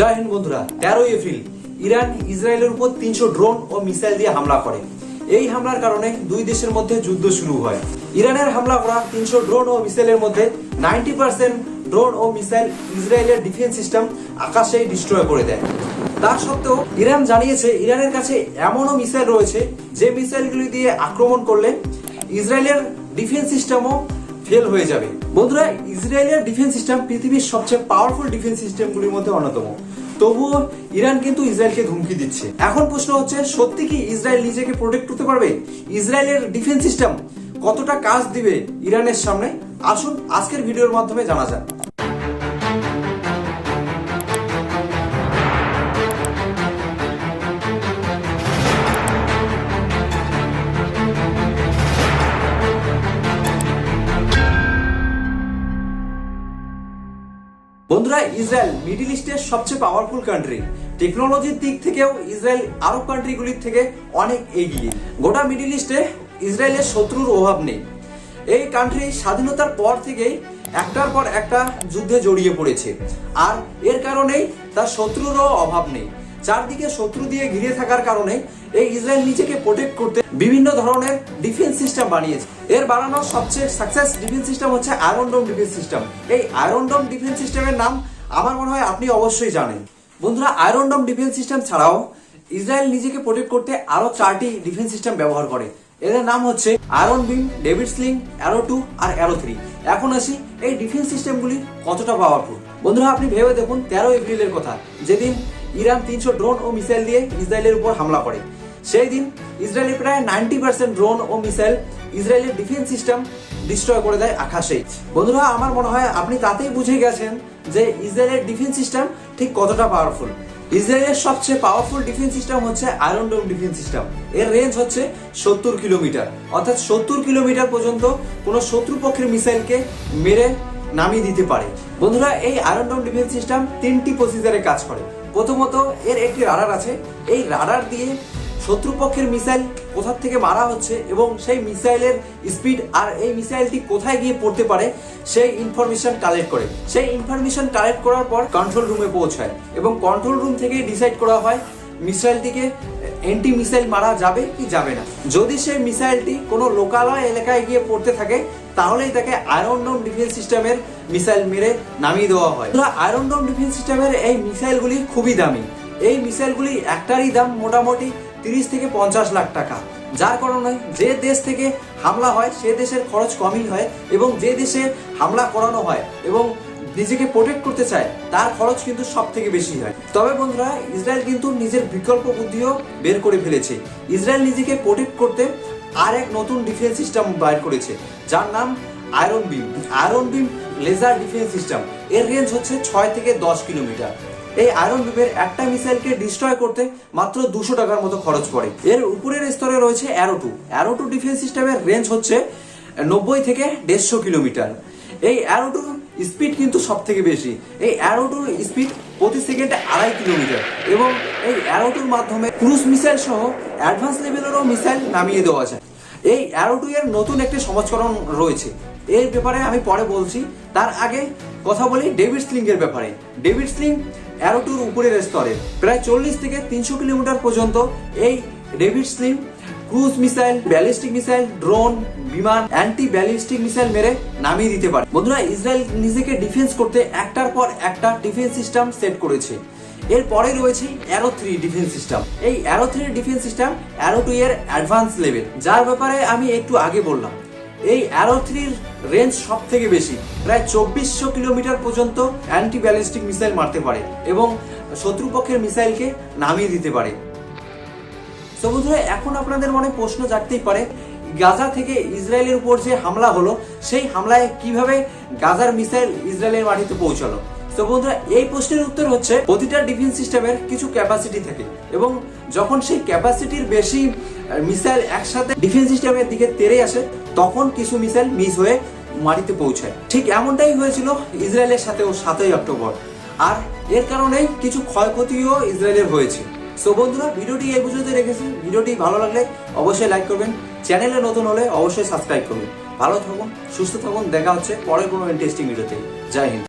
জয় হিন্দ বন্ধুরা, তেরোই April, Iran ইসরায়েলের উপর তিনশো ড্রোন ও মিসাইল দিয়ে হামলা করে। এই হামলার কারণে দুই দেশের মধ্যে যুদ্ধ শুরু হয়। ইরানের হামলা করা তিনশো ড্রোন ও মিসাইলের মধ্যে নাইনটি পার্সেন্ট ড্রোন ও মিসাইল ইসরায়েলের ডিফেন্স সিস্টেম আকাশেই ডিস্ট্রয় করে দেয়। তা সত্ত্বেও ইরান জানিয়েছে, ইরানের কাছে এমনও মিসাইল রয়েছে যে মিসাইলগুলি দিয়ে আক্রমণ করলে ইসরায়েলের ডিফেন্স সিস্টেমও ফেল হয়ে যাবে। বন্ধুরা, ইসরায়েলের ডিফেন্স সিস্টেম পৃথিবীর সবচেয়ে পাওয়ারফুল ডিফেন্স সিস্টেমগুলির মধ্যে অন্যতম। তবুও ইরান কিন্তু ইসরায়েলকে ধুমকি দিচ্ছে। এখন প্রশ্ন হচ্ছে, সত্যি কি ইসরায়েল নিজেকে প্রোটেক্ট করতে পারবে? ইসরায়েলের ডিফেন্স সিস্টেম কতটা কাজ দিবে ইরানের সামনে? আসুন আজকের ভিডিওর মাধ্যমে জানা যাক। বন্ধুরা, ইসরায়েল মিডিল ইস্টের সবচেয়ে পাওয়ারফুল কান্ট্রি টেকনোলজির দিক থেকেও ইসরায়েল আরব কান্ট্রিগুলির থেকে অনেক এগিয়ে। গোটা মিডিল ইস্টে ইসরায়েলের শত্রুর অভাব নেই। এই কান্ট্রি স্বাধীনতার পর থেকেই একটার পর একটা যুদ্ধে জড়িয়ে পড়েছে। আর এর কারণেই তার শত্রুরও অভাব নেই। চারদিকে শত্রু দিয়ে ঘিরে থাকার কারণে এই ইসরায়েল নিজেকে প্রোটেক্ট করতে বিভিন্ন ধরনের ডিফেন্স সিস্টেম বানিয়েছে। এর বানানো সবচেয়ে সাকসেস ডিফেন্স সিস্টেম হচ্ছে আয়রন ডোম ডিফেন্স সিস্টেম এই আয়রন ডোম ডিফেন্স সিস্টেমের নাম আমার মনে হয় আপনি অবশ্যই জানেন। বন্ধুরা আয়রন ডোম ডিফেন্স সিস্টেম ছাড়াও ইসরায়েল নিজেকে প্রোটেক্ট করতে আরও চারটি ডিফেন্স সিস্টেম ব্যবহার করে। এদের নাম হচ্ছে Iron Beam David Sling Arrow two আর অ্যারো থ্রি এখন আসি এই ডিফেন্স সিস্টেমগুলি কতটা পাওয়ারফুল বন্ধুরা, আপনি ভেবে দেখুন, তেরো এপ্রিলের কথা। যেদিন ইরান তিনশো ড্রোন ও মিসাইল দিয়ে ইসরায়েলের উপর হামলা করে। সেই দিন ইসরায়েলের প্রায় নাইনটি পার্সেন্ট ড্রোন ও মিসাইল ইসরায়েলের ডিফেন্স সিস্টেম ডিস্ট্রয় করে দেয় আকাশেই বন্ধুরা, আমার মনে হয় আপনি তাতেই বুঝে গেছেন যে ইসরায়েলের ডিফেন্স সিস্টেম ঠিক কতটা পাওয়ারফুল ইসরায়েলের সবচেয়ে পাওয়ারফুল ডিফেন্স সিস্টেম হচ্ছে আয়রন ডোম ডিফেন্স সিস্টেম। এর রেঞ্জ হচ্ছে সত্তর কিলোমিটার। অর্থাৎ সত্তর কিলোমিটার পর্যন্ত কোনো শত্রুপক্ষের মিসাইলকে মেরে নামিয়ে দিতে পারে। বন্ধুরা, এই আয়রন ডোম ডিফেন্স সিস্টেম তিনটি প্রসিজারে কাজ করে। প্রথমত, এর একটি রাডার আছে। এই রাডার দিয়ে শত্রুপক্ষের মিসাইল কোথার থেকে মারা হচ্ছে এবং সেই মিসাইলের স্পিড আর এই মিসাইলটি কোথায় গিয়ে পড়তে পারে, সেই ইনফরমেশন কালেক্ট করে। সেই ইনফরমেশন কালেক্ট করার পর কন্ট্রোল রুমে পৌঁছায় এবং কন্ট্রোল রুম থেকে ডিসাইড করা হয় মিসাইলটিকে এন্টি মিসাইল মারা যাবে কি যাবে না। যদি সেই মিসাইলটি কোনো লোকালয় এলাকায় গিয়ে পড়তে থাকে, তাহলেই তাকে আয়রন ডোম ডিফেন্স সিস্টেমের মিসাইল মেরে নামিয়ে দেওয়া হয়। আয়রন ডোম ডিফেন্স সিস্টেমের এই মিসাইলগুলি খুবই দামি। এই মিসাইলগুলি একটারই দাম মোটামুটি তিরিশ থেকে পঞ্চাশ লাখ টাকা। যার কারণে যে দেশ থেকে হামলা হয়, সে দেশের খরচ কমই হয় এবং যে দেশে হামলা করানো হয় এবং নিজেকে প্রোটেক্ট করতে চায়, তার খরচ কিন্তু সব থেকে বেশি হয়। তবে বন্ধুরা, ইসরায়েল কিন্তু নিজের বিকল্প বুদ্ধিও বের করে ফেলেছে। ইসরায়েল নিজেকে প্রোটেক্ট করতে আর এক নতুন ডিফেন্স সিস্টেম বাইর করেছে, যার নাম Iron Beam Iron Beam laser defence system এর রেঞ্জ হচ্ছে ছয় থেকে দশ কিলোমিটার। এই আয়রন বিমের একটা মিসাইলকে ডিস্ট্রয় করতে মাত্র দুশো টাকার মতো খরচ পড়ে এর উপরের স্তরে রয়েছে Arrow two Arrow two defence সিস্টেমের রেঞ্জ হচ্ছে নব্বই থেকে দেড়শো কিলোমিটার। এই অ্যারো টুর স্পিড কিন্তু সব থেকে বেশি। এই অ্যারো টুর স্পিড প্রতি সেকেন্ডে আড়াই কিলোমিটার এবং এই অ্যারো টুর মাধ্যমে ক্রুজ মিসাইল সহ অ্যাডভান্স লেভেলেরও মিসাইল নামিয়ে দেওয়া যায়। এই অ্যারো টু এর নতুন একটি সংস্করণ রয়েছে। এর ব্যাপারে আমি পরে বলছি। তার আগে কথা বলি ডেভিড স্লিং এর ব্যাপারে। ডেভিড স্লিং অ্যারোটুর উপরের স্তরে প্রায় চল্লিশ থেকে তিনশো কিলোমিটার পর্যন্ত এই David Sling cruise missile, ballistic missile, drone, বিমান অ্যান্টি ব্যালিস্টিক মিসাইল মেরে নামিয়ে দিতে পারে। বন্ধুরা, ইসরায়েল নিজেকে ডিফেন্স করতে একটার পর একটা ডিফেন্স সিস্টেম সেট করেছে। এরপরে রয়েছে অ্যারো থ্রি ডিফেন্স সিস্টেম। এই Arrow three defence system Arrow two এর অ্যাডভান্স লেভেল যার ব্যাপারে আমি একটু আগে বললাম। এই অ্যারো থ্রির রেঞ্জ সব থেকে বেশি, প্রায় চব্বিশশো কিলোমিটার পর্যন্ত অ্যান্টি ব্যালিস্টিক মিসাইল মারতে পারে এবং শত্রুপক্ষের মিসাইলকে নামিয়ে দিতে পারে। তো বন্ধুরা, এখন আপনাদের মনে প্রশ্ন জাগতেই পারে, গাজা থেকে ইসরায়েলের উপর যে হামলা হলো, সেই হামলায় কীভাবে গাজার মিসাইল ইসরায়েলের মাটিতে পৌঁছালো? তো বন্ধুরা, এই প্রশ্নের উত্তর হচ্ছে প্রতিটা ডিফেন্স সিস্টেমের কিছু ক্যাপাসিটি থাকে এবং যখন সেই ক্যাপাসিটির বেশি মিসাইল একসাথে ডিফেন্স সিস্টেমের দিকে তেরে আসে, তখন কিছু মিসাইল মিস হয়ে মাটিতে পৌঁছায়। ঠিক এমনটাই হয়েছিল ইসরায়েলের সাথেও সাতই অক্টোবর। আর এর কারণেই কিছু ক্ষয়ক্ষতিও ইসরায়েলের হয়েছে। সো বন্ধুরা, ভিডিওটি এই পর্যন্ত রেখেছি। ভিডিওটি ভালো লাগলে অবশ্যই লাইক করবেন। চ্যানেলে নতুন হলে অবশ্যই সাবস্ক্রাইব করবেন। ভালো থাকুন, সুস্থ থাকুন। দেখা হচ্ছে পরের কোনো ইন্টারেস্টিং ভিডিওতে জয় হিন্দ।